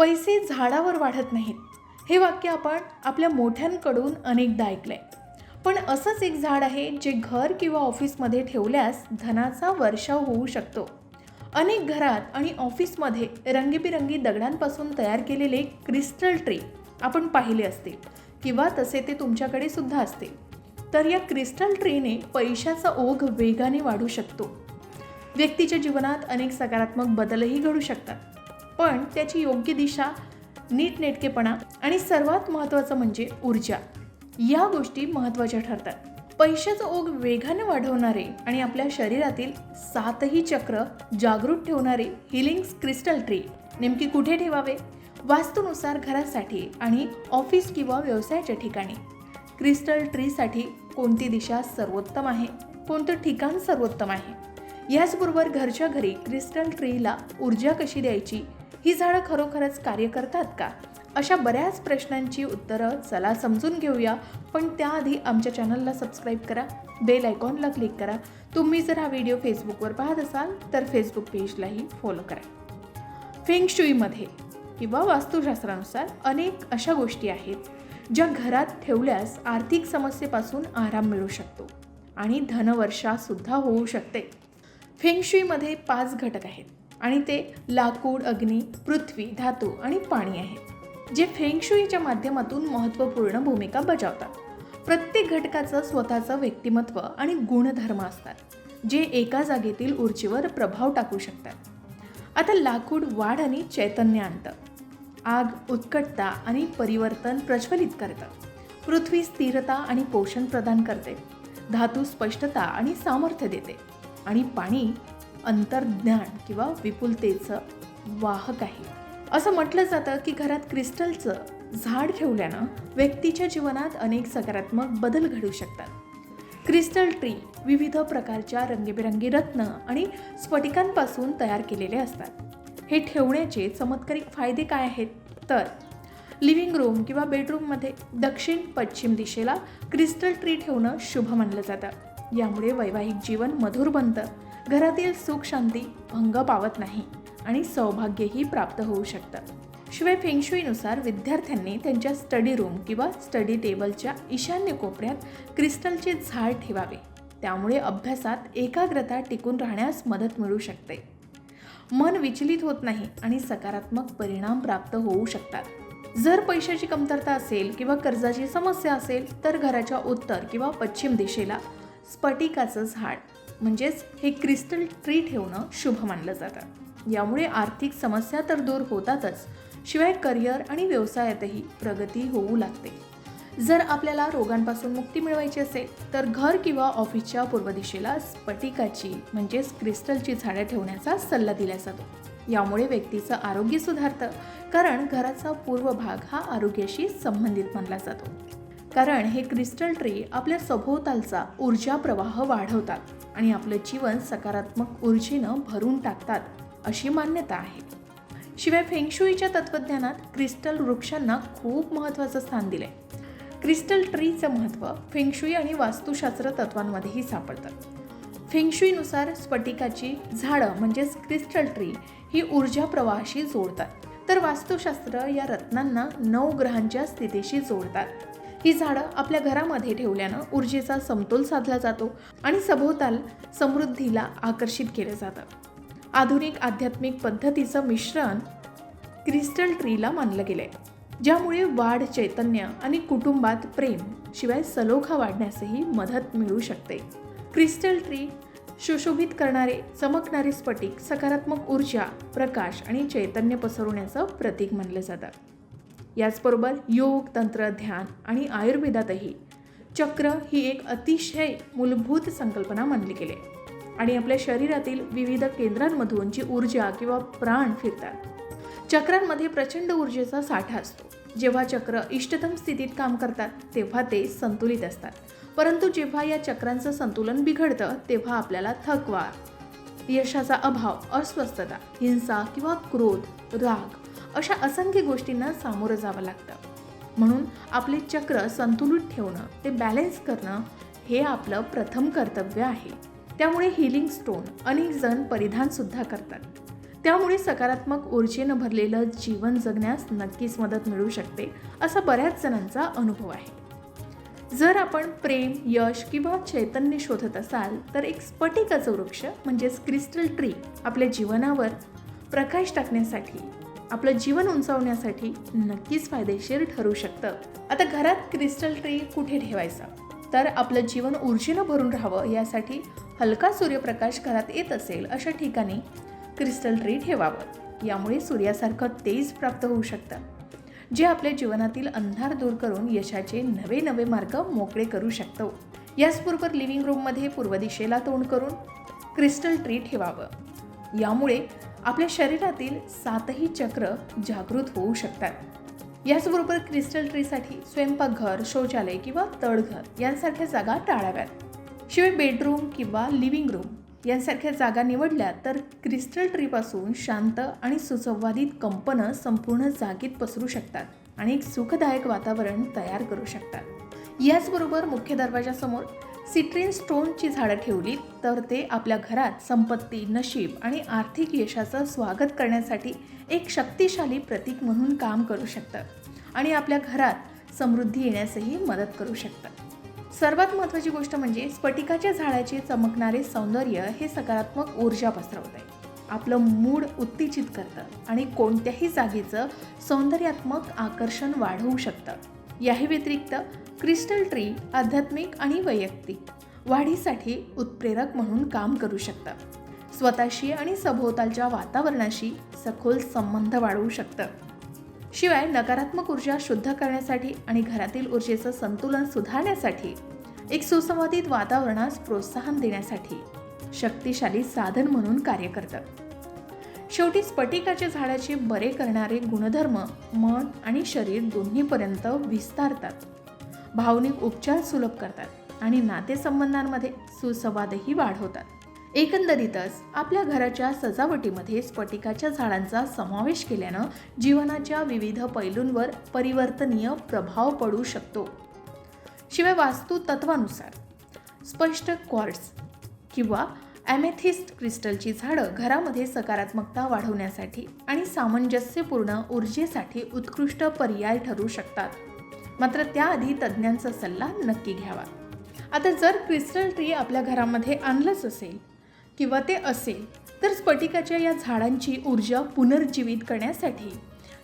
पैसे झाडावर वाढत नाहीत. हे वाक्य आपण आपल्या मोठ्यांकडून अनेकदा ऐकलं आहे पण असंच एक झाड आहे जे घर किंवा ऑफिसमध्ये ठेवल्यास धनाचा वर्षाव होऊ शकतो. अनेक घरात आणि ऑफिसमध्ये रंगीबिरंगी दगडांपासून तयार केलेले क्रिस्टल ट्री आपण पाहिले असतील किंवा तसे ते तुमच्याकडे सुद्धा असतील. तर या क्रिस्टल ट्रीने पैशाचा ओघ वेगाने वाढू शकतो. व्यक्तीच्या जीवनात अनेक सकारात्मक बदलही घडू शकतात. पण त्याची योग्य दिशा नीटनेटकेपणा आणि सर्वात महत्त्वाचं म्हणजे ऊर्जा. या गोष्टी महत्त्वाच्या ठरतात. पैशाचं ओघ वेगाने वाढवणारे आणि आपल्या शरीरातील सातही चक्र जागृत ठेवणारे हिलिंग्स क्रिस्टल ट्री नेमकी कुठे ठेवावे? वास्तूनुसार घरासाठी आणि ऑफिस किंवा व्यवसायाच्या ठिकाणी. क्रिस्टल ट्रीसाठी कोणती दिशा सर्वोत्तम आहे? कोणतं ठिकाण सर्वोत्तम आहे? याचबरोबर घरच्या घरी क्रिस्टल ट्रीला ऊर्जा कशी द्यायची? ही झाडं खरोखरच कार्य करतात का? अशा बऱ्याच प्रश्नांची उत्तरं चला समजून घेऊया पण त्याआधी आमच्या चॅनलला सबस्क्राईब करा बेल आयकॉनला क्लिक करा. तुम्ही जर हा व्हिडिओ फेसबुकवर पाहत असाल तर फेसबुक पेजलाही फॉलो करा. फेंगशुईमध्ये किंवा वास्तुशास्त्रानुसार अनेक अशा गोष्टी आहेत ज्या घरात ठेवल्यास आर्थिक समस्येपासून आराम मिळू शकतो आणि धनवर्षासुद्धा होऊ शकते. फेंगशुईमध्ये पाच घटक आहेत. आणि ते लाकूड अग्नी पृथ्वी धातू आणि पाणी आहे जे फेंगशुईच्या माध्यमातून महत्त्वपूर्ण भूमिका बजावतात. प्रत्येक घटकाचं स्वतःचं व्यक्तिमत्व आणि गुणधर्म असतात जे एका जागेतील ऊर्जेवर प्रभाव टाकू शकतात. आता लाकूड वाढ आणि चैतन्य आणतं. आग उत्कटता आणि परिवर्तन प्रज्वलित करतं. पृथ्वी स्थिरता आणि पोषण प्रदान करते. धातू स्पष्टता आणि सामर्थ्य देते. आणि पाणी अंतर्ज्ञान किंवा विपुलतेचं वाहक आहे. असं म्हटलं जातं की घरात क्रिस्टलचं झाड ठेवल्यानं व्यक्तीच्या जीवनात अनेक सकारात्मक बदल घडू शकतात. क्रिस्टल ट्री विविध प्रकारच्या रंगीबेरंगी रत्न आणि स्फटिकांपासून तयार केलेले असतात. हे ठेवण्याचे चमत्कारिक फायदे काय आहेत? तर लिव्हिंग रूम किंवा बेडरूममध्ये दक्षिण पश्चिम दिशेला क्रिस्टल ट्री ठेवणं शुभ मानलं जातं. यामुळे वैवाहिक जीवन मधुर बनतं. घरातील सुख शांती भंग पावत नाही आणि सौभाग्यही प्राप्त होऊ शकतं. शिवाय फेंगशुईनुसार विद्यार्थ्यांनी त्यांच्या स्टडी रूम किंवा स्टडी टेबलच्या ईशान्य कोपऱ्यात क्रिस्टलचे झाड ठेवावे. त्यामुळे अभ्यासात एकाग्रता टिकून राहण्यास मदत मिळू शकते. मन विचलित होत नाही आणि सकारात्मक परिणाम प्राप्त होऊ शकतात. जर पैशाची कमतरता असेल किंवा कर्जाची समस्या असेल तर घराच्या उत्तर किंवा पश्चिम दिशेला स्फटिकाचं झाड म्हणजेच हे क्रिस्टल ट्री ठेवणं शुभ मानलं जातं. यामुळे आर्थिक समस्या तर दूर होतातच शिवाय करिअर आणि व्यवसायातही प्रगती होऊ लागते. जर आपल्याला रोगांपासून मुक्ती मिळवायची असेल तर घर किंवा ऑफिसच्या पूर्व दिशेला स्फटिकाची म्हणजेच क्रिस्टलची झाडं ठेवण्याचा सल्ला दिला जातो. यामुळे व्यक्तीचं आरोग्य सुधारतं कारण घराचा पूर्व भाग हा आरोग्याशी संबंधित मानला जातो. कारण हे क्रिस्टल ट्री आपल्या सभोवतालचा ऊर्जा प्रवाह वाढवतात. आणि आपलं जीवन सकारात्मक ऊर्जेनं भरून टाकतात अशी मान्यता आहे. शिवाय फेंगशुईच्या तत्त्वज्ञानात क्रिस्टल वृक्षांना खूप महत्त्वाचं स्थान दिले. क्रिस्टल ट्रीचं महत्त्व फेंगशुई आणि वास्तुशास्त्र तत्वांमध्येही सापडतं. फेंगशुईनुसार स्फटिकाची झाडं म्हणजेच क्रिस्टल ट्री ही ऊर्जा प्रवाहाशी जोडतात. तर वास्तुशास्त्र या रत्नांना नऊ ग्रहांच्या स्थितीशी जोडतात. ही झाडं आपल्या घरामध्ये ठेवल्यानं ऊर्जेचा समतोल साधला जातो आणि सभोवताल समृद्धीला आकर्षित केलं जातं आधुनिक आध्यात्मिक पद्धतीचं मिश्रण क्रिस्टल ट्रीला मानलं गेलं आहे ज्यामुळे वाढ चैतन्य आणि कुटुंबात प्रेम शिवाय सलोखा वाढण्यासही मदत मिळू शकते. क्रिस्टल ट्री सुशोभित करणारे चमकणारे स्फटिक सकारात्मक ऊर्जा प्रकाश आणि चैतन्य पसरवण्याचं प्रतीक मानलं जातं. याचबरोबर योग तंत्र ध्यान आणि आयुर्वेदातही. चक्र ही एक अतिशय मूलभूत संकल्पना मानली गेली. आहे आणि आपल्या शरीरातील विविध केंद्रांमधून जी ऊर्जा किंवा प्राण फिरतात. चक्रांमध्ये प्रचंड ऊर्जेचा साठा असतो. जेव्हा चक्र इष्टतम स्थितीत काम करतात तेव्हा ते संतुलित असतात. परंतु जेव्हा या चक्रांचं संतुलन बिघडतं तेव्हा आपल्याला थकवा यशाचा अभाव अस्वस्थता हिंसा किंवा क्रोध राग अशा असंख्य गोष्टींना सामोरं जावं लागतं. म्हणून आपले चक्र संतुलित ठेवणं ते बॅलेन्स करणं हे आपलं प्रथम कर्तव्य आहे. त्यामुळे हिलिंग स्टोन अनेक जण परिधानसुद्धा करतात. त्यामुळे सकारात्मक ऊर्जेनं भरलेलं जीवन जगण्यास नक्कीच मदत मिळू शकते असा बऱ्याच जणांचा अनुभव आहे. जर आपण प्रेम यश किंवा चैतन्य शोधत असाल तर एक स्फटिकाचं वृक्ष म्हणजेच क्रिस्टल ट्री आपल्या जीवनावर प्रकाश टाकण्यासाठी आपलं जीवन उंचावण्यासाठी नक्कीच फायदेशीर ठरू शकतं. आता घरात क्रिस्टल ट्री कुठे ठेवायचा? तर आपलं जीवन ऊर्जेनं भरून राहावं यासाठी हलका सूर्यप्रकाश घरात येत असेल अशा ठिकाणी क्रिस्टल ट्री ठेवावं. यामुळे सूर्यासारखं तेज प्राप्त होऊ शकतं. जे आपल्या जीवनातील अंधार दूर करून यशाचे नवे नवे मार्ग मोकळे करू शकतो. याचबरोबर लिव्हिंग रूममध्ये पूर्व दिशेला तोंड करून क्रिस्टल ट्री ठेवावं. यामुळे आपल्या शरीरातील सातही चक्र जागृत होऊ शकतात. याचबरोबर क्रिस्टल ट्रीसाठी स्वयंपाकघर शौचालय किंवा तळघर यांसारख्या जागा टाळाव्यात. शिवाय बेडरूम किंवा लिव्हिंग रूम यांसारख्या जागा निवडल्या तर क्रिस्टल ट्रीपासून शांत आणि सुसंवादित कंपनं संपूर्ण जागेत पसरू शकतात आणि एक सुखदायक वातावरण तयार करू शकतात. याचबरोबर मुख्य दरवाजासमोर सिट्रिन स्टोनची झाडं ठेवली तर ते आपल्या घरात संपत्ती नशीब आणि आर्थिक यशाचं स्वागत करण्यासाठी एक शक्तिशाली प्रतीक म्हणून काम करू शकतात आणि आपल्या घरात समृद्धी येण्यासही मदत करू शकतात सर्वात महत्त्वाची गोष्ट म्हणजे स्फटिकाच्या झाडाचे चमकणारे सौंदर्य हे सकारात्मक ऊर्जा पसरवते आपलं मूड उत्तेजित करतं आणि कोणत्याही जागेचं सौंदर्यात्मक आकर्षण वाढवू शकतं. याही व्यतिरिक्त क्रिस्टल ट्री आध्यात्मिक आणि वैयक्तिक वाढीसाठी उत्प्रेरक म्हणून काम करू शकतं. स्वतःशी आणि सभोवतालच्या वातावरणाशी सखोल संबंध वाढवू शकतं. शिवाय नकारात्मक ऊर्जा शुद्ध करण्यासाठी आणि घरातील ऊर्जेचं संतुलन सुधारण्यासाठी एक सुसंवादित वातावरणास प्रोत्साहन देण्यासाठी शक्तिशाली साधन म्हणून कार्य करतं. शेवटी स्फटिकाच्या झाडाचे बरे करणारे गुणधर्म मन आणि शरीर दोन्हीपर्यंत विस्तारतात. भावनिक उपचार सुलभ करतात आणि नातेसंबंधांमध्ये सुसंवादही वाढवतात. एकंदरीतच आपल्या घराच्या सजावटीमध्ये स्फटिकाच्या झाडांचा समावेश केल्यानं जीवनाच्या विविध पैलूंवर परिवर्तनीय प्रभाव पडू शकतो. शिवाय वास्तू तत्वानुसार स्पष्ट क्वार्ट्स किंवा ॲमेथिस्ट क्रिस्टलची झाडं घरामध्ये सकारात्मकता वाढवण्यासाठी आणि सामंजस्यपूर्ण ऊर्जेसाठी उत्कृष्ट पर्याय ठरू शकतात. मात्र त्याआधी तज्ज्ञांचा सल्ला नक्की घ्यावा. आता जर क्रिस्टल ट्री आपल्या घरामध्ये आणलंच असेल किंवा ते असेल तर स्फटिकाच्या या झाडांची ऊर्जा पुनर्जीवित करण्यासाठी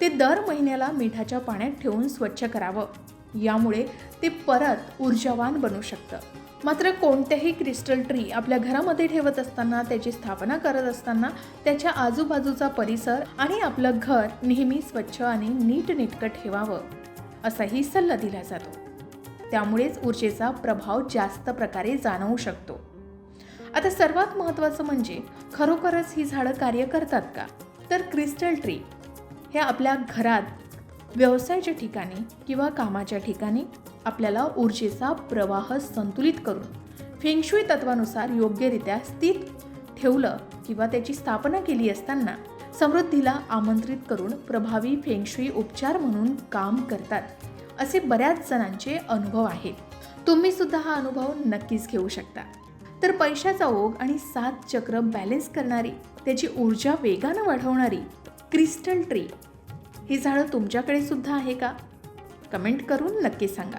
ते दर महिन्याला मिठाच्या पाण्यात ठेवून स्वच्छ करावं. यामुळे ते परत ऊर्जावान बनू शकतं. मात्र कोणत्याही क्रिस्टल ट्री आपल्या घरामध्ये ठेवत असताना त्याची स्थापना करत असताना त्याच्या आजूबाजूचा परिसर आणि आपलं घर नेहमी स्वच्छ आणि नीटनेटकं ठेवावं. असाही सल्ला दिला जातो. त्यामुळेच ऊर्जेचा प्रभाव जास्त प्रकारे जाणवू शकतो. आता सर्वात महत्त्वाचं म्हणजे खरोखरच ही झाडं कार्य करतात का? तर क्रिस्टल ट्री हे आपल्या घरात व्यवसायाच्या ठिकाणी किंवा कामाच्या ठिकाणी आपल्याला ऊर्जेचा प्रवाह संतुलित करून फेंगशुई तत्वानुसार योग्यरित्या स्थित ठेवलं किंवा त्याची स्थापना केली असताना समृद्धीला आमंत्रित करून प्रभावी फेंगशुई उपचार म्हणून काम करतात. असे बऱ्याच जणांचे अनुभव आहेत. तुम्ही सुद्धा हा अनुभव नक्कीच घेऊ शकता. तर पैशाचा ओघ आणि सात चक्र बॅलेन्स करणारी त्याची ऊर्जा वेगानं वाढवणारी क्रिस्टल ट्री ही झाडं तुमच्याकडे सुद्धा आहे का? कमेंट करून नक्की सांगा.